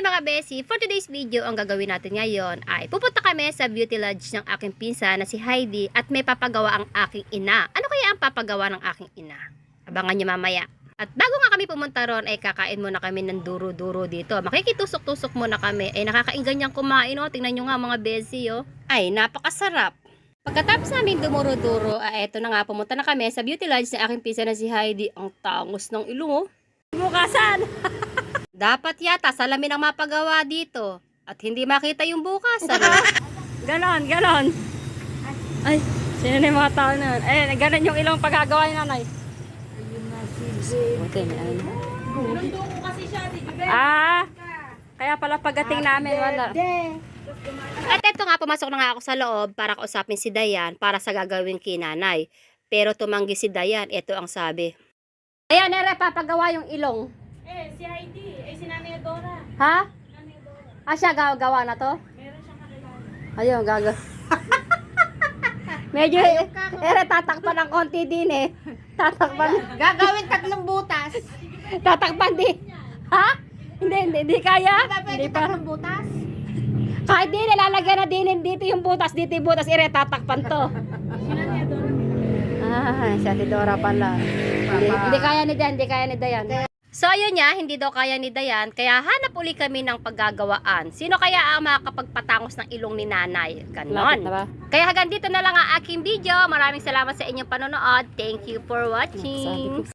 Hi mga Besi! For today's video, ang gagawin natin ngayon ay pupunta kami sa beauty lodge ng aking pinsa na si Heidi at may papagawa ang aking ina. Ano kaya ang papagawa ng aking ina? Abangan niyo mamaya. At bago nga kami pumunta ron, ay kakain muna kami ng duro-duro dito. Makikitusok-tusok muna kami. Ay nakakainggan niyang kumain, oh. Tingnan niyo nga mga Besi, oh. Ay, napakasarap. Pagkatapos namin dumuro-duro, ay eto na nga, pumunta na kami sa beauty lodge ng aking pinsa na si Heidi. Ang tangos ng ilong, oh. Bukasan! Dapat yata salamin ang mapagawa dito. At hindi makita yung bukas. Ano? ganon, ganon. Ay, sino na yung mga tao na yun? Eh, ganon yung ilang paggagawa ni nanay. Okay, ano. Ah, kaya pala pagdating namin, wala. At eto nga, pumasok na nga ako sa loob para kausapin si Dayan para sa gagawin kay nanay. Pero tumanggi si Dayan, ito ang sabi. Ayan, nere, papagawa yung ilong. Eh, si Heidi. Eh, si Nanay Dora. Ha? Nanay Dora. Ah, siya gagawa na to? Meron siyang kakilala. Ayun, gaga. Medyo, ere, tatakpan ng konti din eh. Tatakpan, Gagawin tatlong butas. tatakpan din. Ha? Hindi, hindi, hindi kaya. Hindi pa. tatlong butas. Kahit di, nilalagyan na din dito yung butas, dito yung butas, ere, tatakpan to. Ah, si Ate Dora pala. Hindi, hindi kaya ni Dayan, hindi kaya ni Dayan. So ayun niya, hindi daw kaya ni Dayan, kaya hanap uli kami ng paggagawaan. Sino kaya ang makakapagpatangos ng ilong ni nanay? Ganon. Kaya hanggang dito na lang ang aking video. Maraming salamat sa inyong panonood. Thank you for watching.